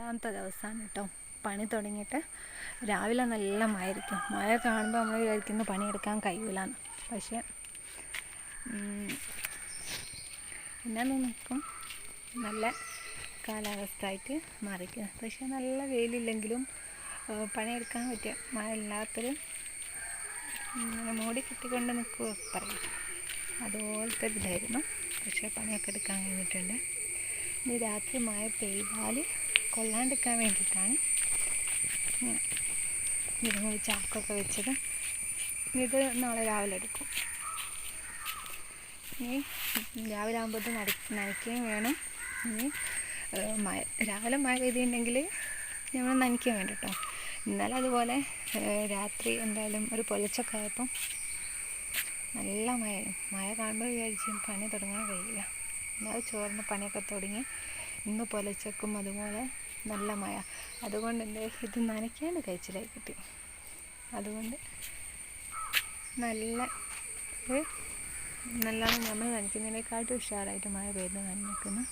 രണ്ടാമത്തെ ദിവസമാണ് കേട്ടോ പണി തുടങ്ങിയിട്ട്. രാവിലെ നല്ല മഴയായിരിക്കും. മഴ കാണുമ്പോൾ നമ്മൾ വിചാരിക്കുന്നു പണിയെടുക്കാൻ കഴിയൂലെന്ന്. പക്ഷേ പിന്നെ നിൽക്കും നല്ല കാലാവസ്ഥ ആയിട്ട് മാറിക്കുക പക്ഷേ നല്ല വെയിലില്ലെങ്കിലും പണിയെടുക്കാൻ പറ്റിയ മഴ ഇല്ലാത്തൊരു ഇങ്ങനെ മൂടി കെട്ടിക്കൊണ്ട് നിൽക്കുക പറയും. അതുപോലത്തെ ഇതായിരുന്നു പക്ഷേ പണിയൊക്കെ എടുക്കാൻ കഴിഞ്ഞിട്ടുണ്ട്. ഇനി രാത്രി മഴ പെയ്താൽ കൊള്ളാണ്ടിരിക്കാൻ വേണ്ടിയിട്ടാണ്. ഇങ്ങനെ ഇരുന്നൂറ് ചാക്കൊക്കെ വെച്ചത് ഇത് നാളെ രാവിലെ എടുക്കും. ഇനി രാവിലെ ആകുമ്പോൾ ഇത് നട നനയ്ക്കുകയും വേണം. ഇനി മഴ രാവിലെ മഴ പെയ്തിട്ടുണ്ടെങ്കിൽ ഞങ്ങൾ നനയ്ക്കാൻ വേണ്ടിട്ടോ ഇന്നലെ അതുപോലെ രാത്രി എന്തായാലും ഒരു പൊലച്ചൊക്കെ ആയപ്പം നല്ല മഴ മഴ കാണുമ്പോൾ വിചാരിച്ചു പണി തുടങ്ങാൻ കഴിയില്ല. എന്നാൽ ചോറിന് പണിയൊക്കെ തുടങ്ങി. ഇന്ന് പൊലച്ചക്കും അതുപോലെ നല്ല മഴ. അതുകൊണ്ട് എന്റെ ഇത് നനയ്ക്കാണ്ട് കഴിച്ചിലായി കിട്ടി. അതുകൊണ്ട് നല്ല നല്ലോണം നമ്മൾ നനയ്ക്കുന്നതിനെക്കാട്ടും ഉഷാറായിട്ട് മഴ പെയ്ത് നനയ്ക്കുന്നു